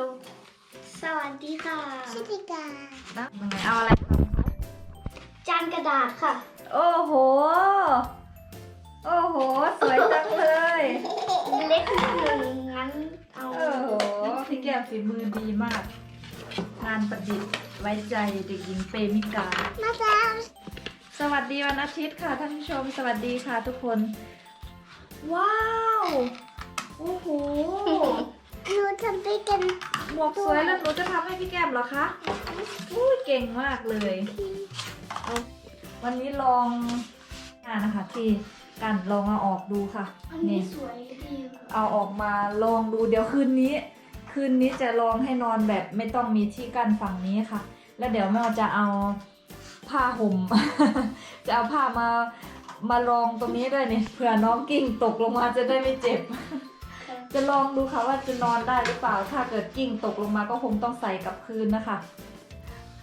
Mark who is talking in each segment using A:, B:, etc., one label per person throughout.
A: ลสวัสดีค่ะ
B: ชิติกา
C: นะยังไงเอาอะไรทำคะ
A: จานกระดาษค่ะ
C: โอ้โห โอ้โห สวยจังเลย
A: เล็กนิดหนึ่งงั้นเอา
C: โอ้โห พี่แก้มฝีมือดีมาก งานประดิษฐ์ไว้ใจเด็กหญิงเปมิกา
B: มาแล้ว
C: สวัสดีวันอาทิตย์ค่ะท่านผู้ชม สวัสดีค่ะทุกคน ว้าว โอ้โห
B: หนู ทำด้วยกัน
C: หมวกสวยแล้วหนูจะทำให้พี่แก้มเหรอคะอุ้ยเก่งมากเลยเอาวันนี้ลองงานนะคะที่กันลองเอาออกดูค่ะ
A: อันนี้
C: นี่
A: สวยดีค่ะ
C: เอาออกมาลองดูเดี๋ยวคืนนี้ คืนนี้จะลองให้นอนแบบไม่ต้องมีที่กั้นฝั่งนี้ค่ะ แล้วเดี๋ยวแม่จะเอาผ้าห่ม จะเอาผ้ามามารองตรงนี้ด้วยนี่เผื่อน้องกิ้งตกลงมาจะได้ไม่เจ็บ จะลองดูค่ะว่าจะนอนได้หรือเปล่า ถ้าเกิดกิ้งตกลงมาก็คงต้องใส่กลับคืนนะคะ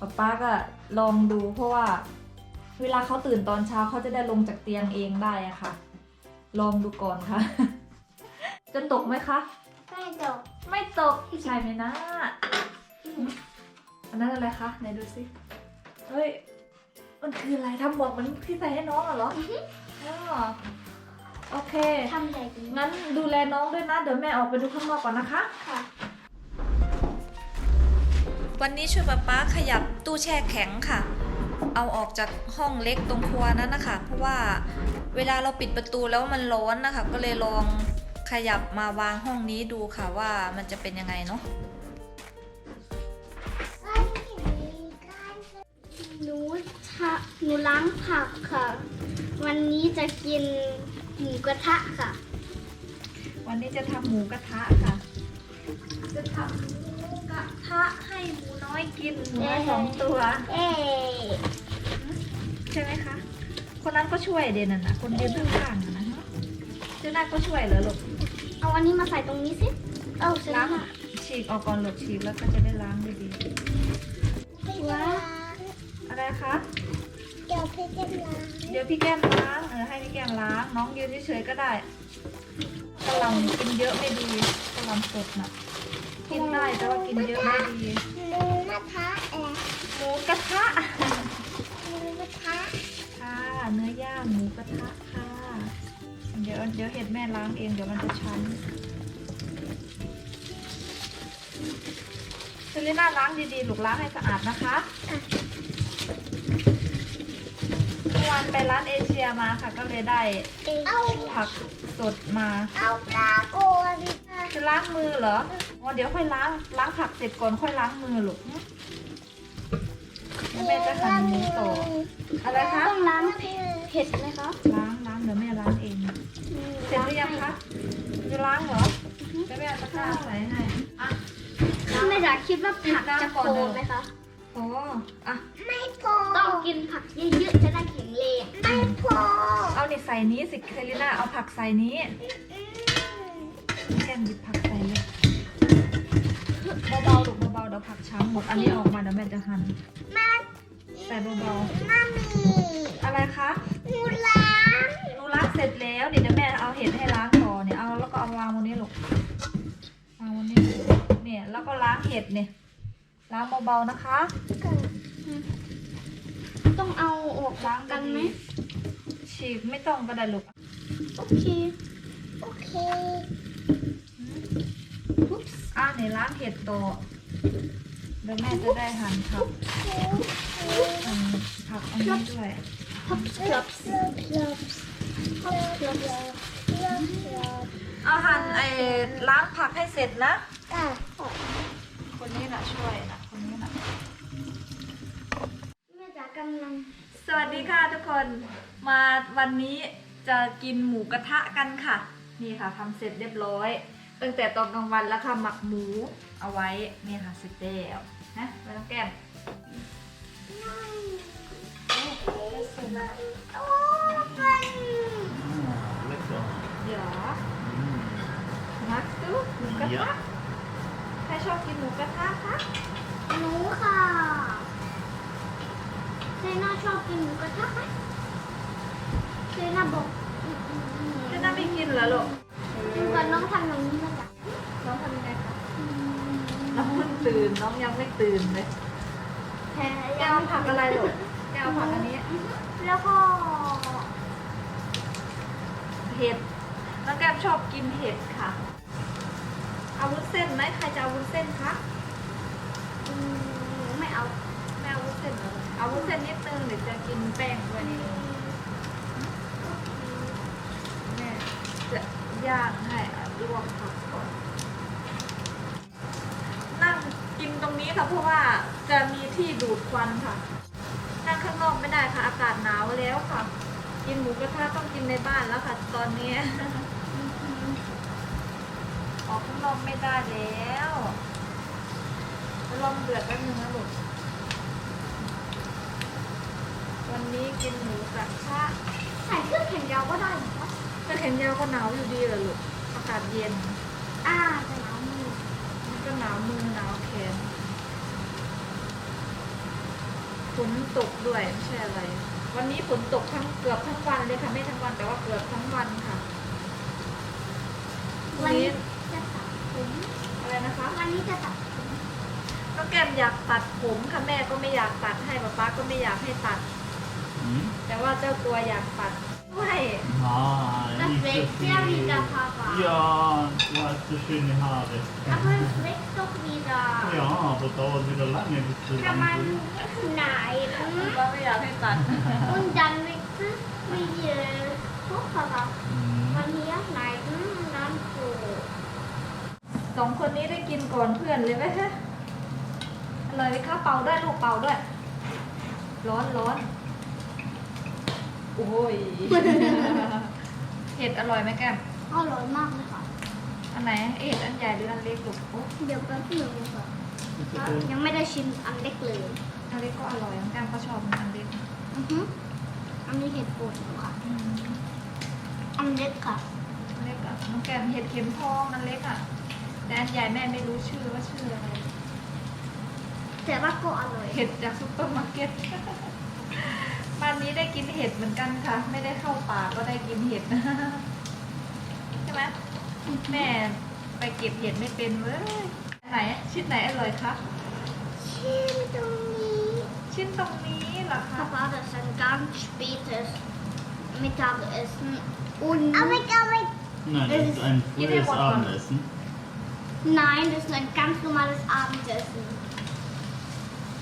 C: ป๊าป๊าก็ลองดูเพราะว่า เวลาเขาตื่นตอนเช้าเขาจะได้ลงจากเตียงเองได้อะค่ะ ลองดูก่อนค่ะ จะตกไหมคะ
A: ไม่ดอก
C: ไม่ตกใช่ไหมนะ อันนั้นอะไรคะไหนดูสิเฮ้ย มันคืออะไรทำหมวกเหมันที่ใส่ให้น้องอะเหรออ๋อ โอเค
A: ทำใหญ่ดี
C: งั้นดูแลน้องด้วยนะ เดี๋ยวแม่ออกไปดูข้างนอกก่อนนะคะ
A: ค่ะ
C: วันนี้ช่วยป๊าป๊าขยับตู้แช่แข็งค่ะ เอาออกจากห้องเล็กตรงครัวนั้นนะคะ เพราะว่าเวลาเราปิดประตูแล้วมันร้อนนะคะ ก็เลยลองขยับมาวางห้องนี้ดูค่ะว่ามันจะเป็นยังไงเนาะ
A: หนูทะหนูล้างผักค่ะ วันนี้จะกิน หมูกระทะค่ะ
C: วันนี้จะทำหมูกระทะค่ะ จะทำหมูกระทะให้หมูน้อยกินหมูน้อยสองตัว
A: เอ๊
C: ใช่ไหมคะ คนนั้นก็ช่วยเดนน่ะนะคนยืนข้างๆน่ะนะเจ้าหน้าก็ช่วยเหรอลูก
A: เอาอันนี้มาใส่ตรงนี้สิ เอาเสร็จ
C: ล้า
A: แล้
C: ง
A: ว
C: ฉีกออกก่อนลูกฉีกแล้วก็จะได้ล้างดี
A: ว้า
C: ๆอะไรคะ
B: เดี๋ยวพี่จะล้าง
C: เดี๋ยวพี่แก้มล้างเออให้พี่แก้มล้าง น้องยืนเฉยๆก็ได้กระหล่ำกินเยอะไม่ดีกระหล่ำสดน่ะ กินได้แต่ว่ากินเยอะไม่ดี
B: หมูกระทะแอะ
C: หมูกระทะ
B: หมูกระทะ
C: ค่ะเนื้อย่างหมูกระทะค่ะ เดี๋ยวเดี๋ยวเห็ดแม่ล้างเองเดี๋ยวมันจะช้ำเซเลน่าล้างดีๆลูกล้างให้สะอาดนะคะเมื่อ วานไปร้านเอเชียมาค่ะ ก็เลยได้
B: เอา
C: ผักสดมา
B: เอาปลาโกน
C: จะล้างมือเหรออ๋อเดี๋ยวค่อยล้างล้างผักเสร็จก่อนค่อยล้างมือลูกเดี๋ยวแม่จะหั่นหมูต่ออะไรคะ
A: ต้องล้างเผ็ดไหมคะ
C: ล้างล้างเดี๋ยวแม่ล้างเองเสร็จหรือยังคะจะล้างเหรอจะไม่เอาตะกร้าใส่ให้อะ
A: แม่จ๋าคิดว่าผักจะโตไหมคะ
C: โอ้อะ
B: ไม่พอ
A: ต้อง กินผักเยอะๆจะได้แข็งแรง
B: ไม่พอ
C: เอานี่ใส่นี้สิเซรีน่าเอาผักใส่นี้แก้มหยิบผักใส่เลยเบาๆลูกเบาๆเดี๋ยวผักช้ำหมดอันนี้ออกมาเดี๋ยวแม่จะหั่น
B: มา
C: ใส่เบา
B: มามี
C: ๆอะไรคะ
B: หมูล้าง
C: หนูล้างเสร็จแล้วเดี๋ยวแม่เอาเห็ดให้ล้างต่อเนี่ยเอาแล้วก็เอาวางบนนี้ลูกวางบนนี้เนี่ยแล้วก็ล้างเห็ดเนี่ยล้างเบาๆนะคะ
A: ต้องเอาออก
C: ล้าง
A: กันไหม
C: ฉีกไม่ต้องก็ได้ลูก
A: โอเค
B: โอเค
C: อะเนี่ยล้างเห็ดต่อเดี๋ยวแม่จะได้หั่นผักหั่นผักอันนี้ด้วย
A: พับครับ
B: เลิฟเลิฟเลิฟเลิฟเลิฟเลิฟเลิฟ
C: เอาหั่นไอ้ล้างผักให้เสร็จนะ
B: อะ
C: คนนี้นะช่วยนะคนนี้นะ
A: แม่จ๋ากำลัง
C: สวัสดีค่ะทุกคนมาวันนี้จะกินหมูกระทะกันค่ะ นี่ค่ะทำเสร็จเรียบร้อย ตั้งแต่ตอนกลางวันแล้วค่ะหมักหมูเอาไว้นี่ค่ะเสร็จแล้วนะไปน้องแก้ม
B: โอ้มัน
C: เดี๋ยวนักดูหมูกระทะใครชอบกินหมูกระทะคะ
A: หนูค่ะ เซน่าชอบกินหมูกระทะไหมเซน่าบอก
C: เจะน่าไม่กินเหรอลูก
A: ดูกันน้องทำอย่างนี้มาจาก
C: น้องทำยังไงคะน้องตื่นน้องยังไม่ตื่นเลย
A: แพ้
C: แกเอาผักอะไรลูกแกเอาผักอันนี้
A: แล้วก็
C: เห็ดน้องแก้มชอบกินเห็ดค่ะ เอาวุ้นเส้นไหมใครจะเอาวุ้นเส้นคะ วุ้นเส้นนิดนึงเดี๋ยวจะกินแป้งด้วยนี่แม่จะย่างให้อะลวกผักก่อน นั่งกินตรงนี้ค่ะเพราะว่าจะมีที่ดูดควันค่ะ นั่งข้างนอกไม่ได้ค่ะ อากาศหนาวแล้วค่ะ กินหมูกระทะต้องกินในบ้านแล้วค่ะ ตอนนี้ออกข้างนอกไม่ได้แล้วลองเดือดแป๊บนึงนะลูกวันนี้ กินหมูกระทะ
A: ใส่เครื่องแขนยาวก็ได้เหรอ
C: ถ้าแขนยาวก็หนาวอยู่ดีเลยลูกอากาศเย็น
A: อ่าแต่หนาวมือ
C: มันก็หนาวมือหนาวแขนฝนตกด้วยไม่ใช่อะไร วันนี้ฝนตกทั้งเกือบทั้งวันเลยค่ะไม่ทั้งวันแต่ว่าเกือบทั้งวันค่ะวั
A: วันน
C: นี้
A: นี้จะตัดผม
C: อะไรนะคะ
A: วันนี้จะตัดผม
C: น้องแก้มอยากตัดผมค่ะแม่ก็ไม่อยากตัดให้ป๊าป๊าก็ไม่อยากให้ตัด
B: Mm.
C: แต่ว่าเจ้าตัวอยากตัดด้วย
B: Nein,
A: Das
B: nicht so
A: wächst ja
B: viel.
A: wieder, Papa.
B: Ja, du hast so schöne Haare.
A: aber es wächst doch wieder
B: Ja, aber dauert wieder lange, bis du
A: kann man
B: lang bist.
A: schneiden
C: ก็ไม่อยากให้ตัด
A: und dann wächst es wieder hoch, Papa
B: Mhm.
A: von hier schneiden und dann so
C: สองคนนี้ได้กินก่อนเพื่อนเลยไหมคะอร่อยไหมคะเป่าด้วยลูกเป่าด้วย ร้อนร้อน โอ้ย เห็ดอร่อยไหมแก้ม
A: อร่อยมากเลยค่ะ
C: อันไหนเห็ดอันใหญ่หรืออันเล็กลูกโอ้
A: เดี๋ยวแป๊บนึงค่ะ
B: Bitte schön.
A: ยังไม่ได้ชิมอันเล็กเลย
C: อันเล็กก็อร่อยน้องแก้มก็ชอบอันเล็ก
A: อือฮึอันนี้เห็ดโคนค่ะ
C: อืม
A: อันเล็กค่ะ
C: อันเล็กอะน้องแก้มเห็ดเข็มทองอันเล็กอะแต่อันใหญ่แม่ไม่รู้ชื่อว่าชื่ออะไร
A: แต่ว่าก็อร่อย
C: เห็ดจากซุปเปอร์มาร์เก็ต วันนี้ได้กินเห็ดเหมือนกันค่ะ ไม่ได้เข้าป่าก็ได้กินเห็ดใช่ไหมแม่ไปเก็บเห็ดไม่เป็นเว้ยไหนชิ้นไหนอร่อยคะ
A: ชิมตรงนี้
C: ชิ้นตรงนี้เหรอคะ
A: Papa, das ist ein ganz spätes Mittagessen. Und aber ich glaube,
B: Nein, das ist ein
C: Geht
B: frühes
C: ihr Wort an?
B: Abendessen.
A: nein, das ist ein ganz normales Abendessen.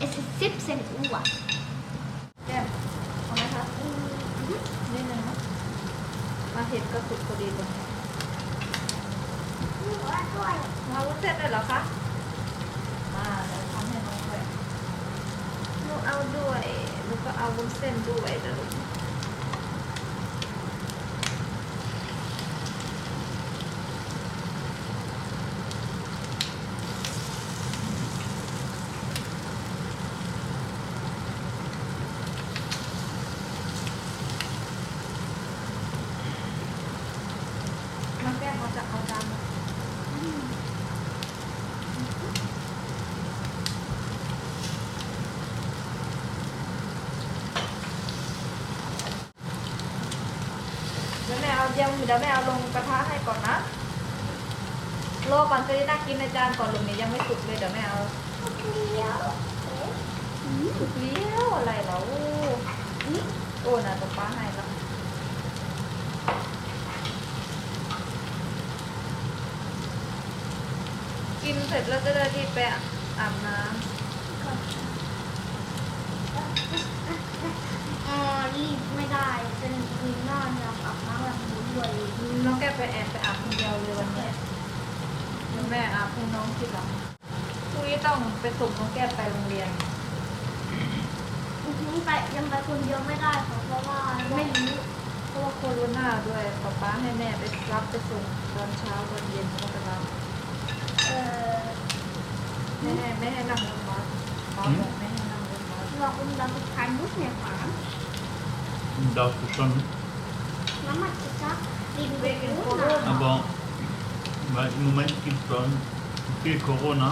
A: Es ist 17 Uhr.
C: แก้มเอาไหมคะนิดนึงนะ มาเห็ดก็สุกพอดีตรงนี้มาวุ้นเส้นเลยเหรอคะ มาเดี๋ยวทำให้น้องด้วยลูเอาด้วยลูกก็เอาวุ้นเส้นด้วยเดี๋ยวลูก น้องแก้มเขาจะเอาจานมา เดี๋ยวเดี๋ยวแม่เอาลงกระทะให้ก่อนนะรอก่อนจะได้น่ากินในจานก่อนลุงเนี่ยยังไม่สุกเลยเดี๋ยวแม่เอาสุกเลี้ยวอะไรเหรอโอ้โอ้น่ะตัวป้าให้แล้วกินเสร็จแล้วจะได้รีบไปอาบน้
A: เออรีบไม่ได้ เป็นคืนหน้าเนี่ยอาบน้ำแบบหมุนเลยำ
C: น้องแกไปแอบไปอาบคนเดียวเลยวันนี้เดี๋ยวแม่อาบให้น้องทีหลังพรุ่งนี้ต้องไปส่งน้องแก้ไปโรงเรียน
A: ยังไปยังไปคนเดียวไม่ได้ค่ะเพราะว่าไม่รู้
C: เพราะว่าโควิดด้วยป๊าป๊าให้แม่ไปรับไปส่งตอนเช้าตอนเย็นก็ไปรับ
A: เออ
C: ไม่ให้ไม่ให้นั่งรถบัสป๊าบอกไม่ให้นั่งรถบัส
A: warum darf ich keinen Bus mehr fahren?
B: Darfst du schon.
A: Mama hat gesagt, wegen
C: Wegen
A: Corona.
C: Corona.
B: Aber weil im Moment gibt es bei uns viel Corona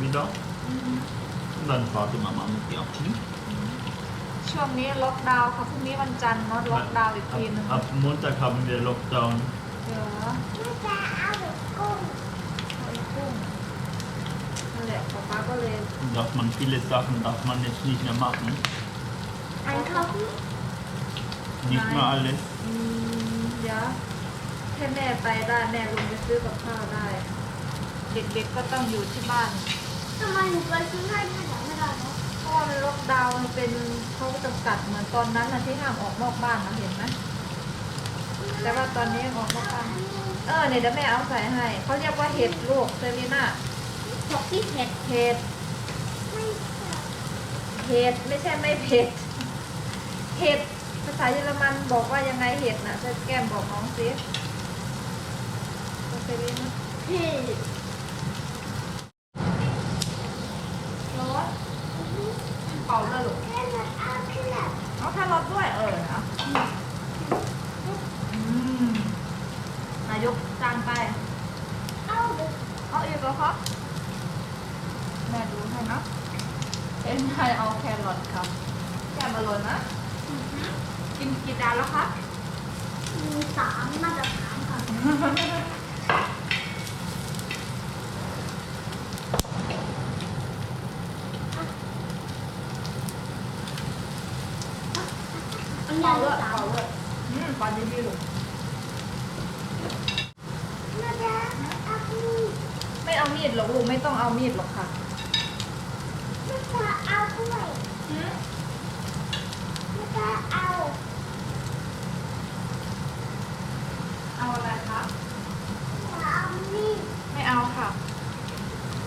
B: wieder. Und dann fahrt die Mama mit dir. Hm?
C: ช่วงนี้ล็อกดาวน์ค่ะพรุ่งนี้วันจันทร์เนาะล็อกดาวน์อีกทีนึง
B: Ab, ab Montag haben wir Lockdown.
C: เดี๋ยว
A: Mutter, alles gut.
C: เอาอีกกุ้ง นั่นแหละป๊าป๊าก็เลย
B: Darf man viele Sachen darf man jetzt nicht mehr machen.
A: Einkaufen?
B: Nicht
C: Nein.
B: mehr alles.
C: อืมเดี๋ยวให้แม่ไปได้แม่ลงไปซื้อกับข้าวได้ เด็กๆก็ต้องอยู่ที่บ้าน
A: ทำไมหนูไปซื้อให้แม่แต่ไม่ได้เนาะ
C: เพราะว่ามันล็อกดาวน์มันเป็นเขาจำกัดเหมือนตอนนั้นนะที่ห้ามออกนอกบ้านนะเห็นไหมแต่ว่าตอนนี้ออกนอกบ้านเออเนี่ยเดี๋ยวแม่เอาใส่ให้เขาเรียกว่าเห็ดลูกเซรีน่า
A: พวกที่เผ็ด
C: เห็ด
A: ไม่
C: เห็ดไม่ใช่ไม่เผ็ดเห็ดภา ษาเยอรมันบอกว่ายังไงเห็ดนะจะแก้มบอกน้องซิรีน่า
A: เผ็ด
C: ร้อนเป่าเลยลูก
A: แค่นั้นเอาขึ้นแบบ
C: เอาแค่รสด้วย เออนะอืมนายกจานไป
A: เอาเลย
C: เอาอีกแล้วครับแม่ดูให้นะเอ็นไทยเอาแครอทครับแกมอร่อยนะกินกี่จานแล้วครับ
A: มีสามน่าจะสามค่ะอัน
C: เป่า
A: นี้
C: เลย
A: สาม
C: เป่าเลยอืมฟันดีๆลูก
A: น่าจะเอาขึ้น
C: ไม่เอามีดหรอกลูกไม่ต้องเอามีดหรอกค่ะ
A: น่าจะเอาด้วย
C: อืม
A: น่าจะเอา
C: เอาอะไรคะ
A: เอานี่
C: ไม่เอาค่ะ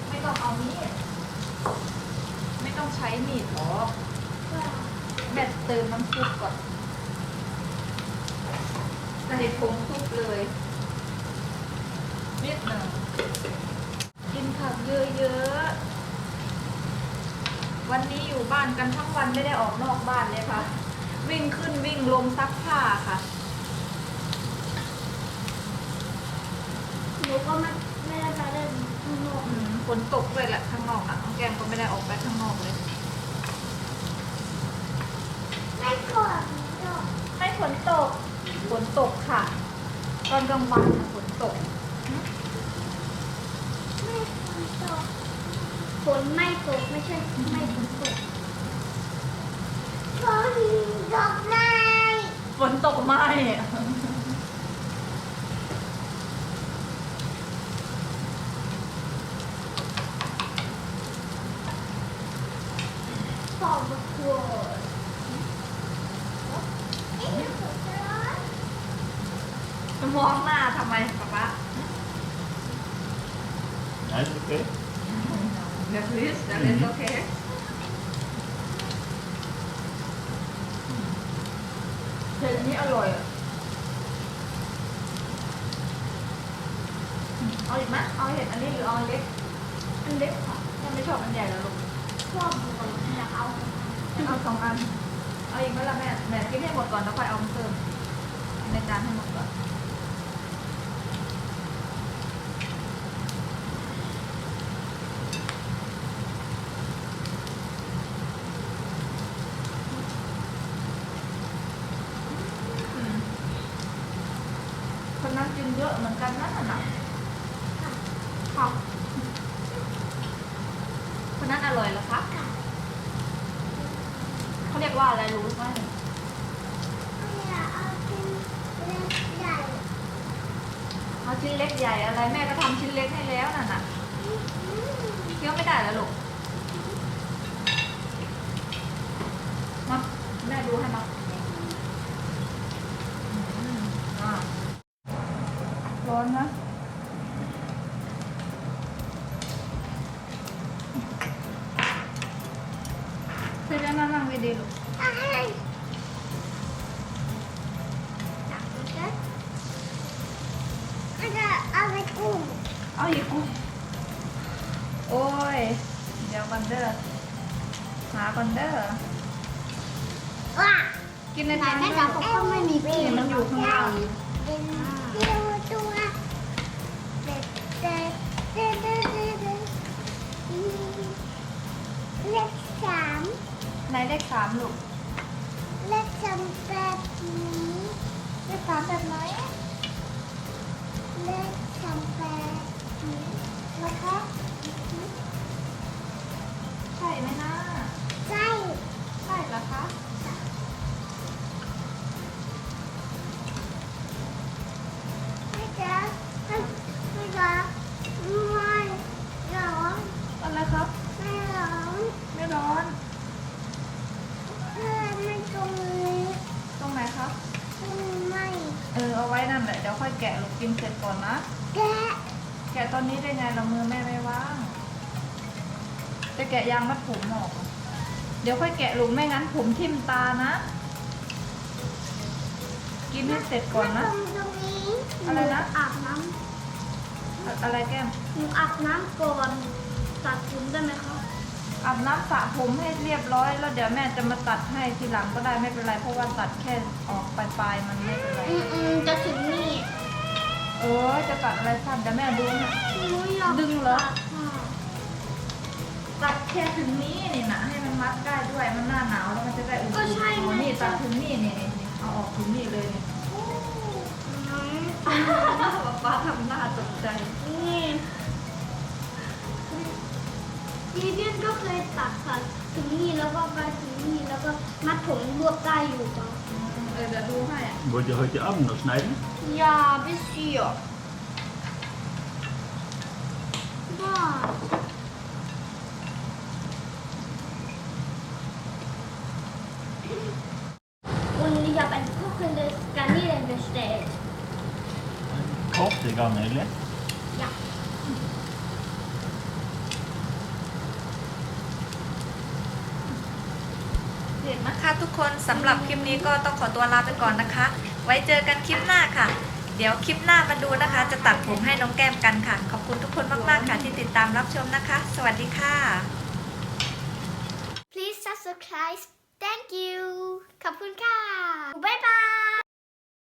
C: ไม่ต้องเอามีด ไม่ต้องใช้มีดหรอก แม่เติมน้ำซุปก่อน ใส่ผงซุปเลยนิดหนึ่งกินผักเยอะๆ วันนี้อยู่บ้านกันทั้งวันไม่ได้ออกนอกบ้านเลยค่ะ วิ่งขึ้นวิ่งลงซักผ้าค่ะ
A: หนูก็ไม่ไม่ได้ไปเล่นข้างนอก
C: อืมฝนตกเลยแหละข้างนอกอะน้องแกมก็ไม่ได้ออกไปข้างนอกเลย
A: ไม่ก่อนก็
C: ไม่ฝนตก ฝ นตกค่ะ ตอนกลางวันน่ะฝนตก
A: ไม่ฝนตกฝนไม่ตกไม่ใช่ไม่ฝนตกฝนตกไม่
C: ฝนตกไหม
A: ฝนตกเอ๊ะฝนจะร้อน
C: มองหน้าทำไมป๊าป๊า
B: Alles okay?
C: เดี๋ยว please เดี๋ยวเล่นโอเคเห็ดอันนี้อร่อยอะอืมเอาอีกไหมเอาเห็ดอันนี้หรือเอาอันเล็ก อันเล็กค่ะแม่ไม่ชอบอันใหญ่แล้วลูก
A: ชอบฝนอยากเอา
C: เอาสองอัน เอาอีกไหมล่ะแม่ แม่กินให้หมดก่อนแล้วค่อยเอามาเติมในจานให้หมดก่อน อืมคนนั้นกินเยอะเหมือนกันนั่นน่ะค่ะคนนั้นอร่อยเหรอคะเขาเรียกว่าอะไรรู้ไหม
A: อยากเอาเป็นเล็กใหญ่
C: เอาชิ้นเล็กใหญ่อะไรแม่ก็ทำชิ้นเล็กให้แล้วน่ะน่ะเคี้ยวไม่ได้แล้วลูกมาแม่ดูให้มาอืมอะร้อนนะเสร็จแล้วนะนั่งดีๆลูก
A: อะไรอยากดูกันอาจจะเอาไปกุ้ง
C: เอีกกุ้งโอ้ย เดี๋ยวกันเด้อหากันเด้อ
A: ว้า
C: กินใน
A: ไหน
C: น
A: แม่
C: ด้วย
A: จ๋าเขาก็ไม่มีกุ้ง
C: มันอยู่ข้างล่าง
A: เป็นเดียวตัวเด็ดเด็ดเด็ดเด็ดเด็ดเลขสาม
C: ในเลขสามลูก
A: เลขสามแบบนี้
C: เลขสามแบบไหน
A: เลขสามแบบ ใช่ไหมนะใช่ใช่เหรอคะไม่เจ
C: อไม่ไเจอ
D: ไม่ร้อน
C: อะไรครับ
D: ไม่ร้อน
C: ไม่ร้อน
D: เพื่อนไม่ตรงนี้
C: ตรงไหนครับ
D: ไม่
C: เออเอาไว้นั่นแหละเดี๋ยวค่อยแกะลูกกินเสร็จก่อนนะ ตอนนี้ได้ไงเรามือแม่ไม่ว่างจะแกะยางมัดผมออก เดี๋ยวค่อยแกะลูกไม่งั้นผมทิ่มตานะ กินให้เสร็จก่อนนะ
A: ตรงตรงนี้
C: อะไรนะ
A: หอาบน้
C: อะอะไรแก้มำ
A: หนูอาบน้ำก่อนตัดผมได้ไหมคะ
C: อาบน้ำสระผมให้เรียบร้อย แล้วเดี๋ยวแม่จะมาตัดให้ทีหลังก็ได้ไม่เป็นไร เพราะว่าตัดแค่ออกปลายๆมันไม่เป็นไร
A: อืมอืมจะถึงนี่
C: เออจะตัดอะไรสั้นเดี๋ยวแม่ดูนะ
A: หนูอยาก
C: ดึงเหรอ
A: ตัดค่ะ
C: ตัดแค่ถึงนี้นี่นะให้มันมัดได้ด้วยมันหน้าหนาวแล้วมันจะได้อุ่นๆ
A: ก็ใช่ไง
C: อ๋อนี่ตัดถึงนี่นี่นี่นี่เอาออกถึงนี่เลยนี่
A: น้อง
C: ป้าทำหน้าตกใจ
A: นี่ดีเดียนก็เคยตัดค่ะถึงนี่แล้วก็ไปถึงนี่แล้วก็มัดผมรวบได้อยู่ป่ะ
C: เออ เดี๋ยวดูให้อะ
B: Wollt ihr heute Abend noch schneiden?
A: Ja, bisschen. Ja. Und ich habe ein kochendes Garnelen bestellt.
B: Kochte Garnele.
A: Ja.
C: เห็นนะคะ ทุกคนสำหรับคลิปนี้ก็ต้องขอตัวลาไปก่อนนะคะ ไว้เจอกันคลิปหน้าค่ะ เดี๋ยวคลิปหน้ามาดูนะคะ จะตัดผมให้น้องแก้มกันค่ะ ขอบคุณทุกคนมากๆค่ะที่ติดตามรับชมนะคะ สวัสดีค่ะ
A: Please subscribe. Thank you. ขอบคุณค่ะบ๊ายบาย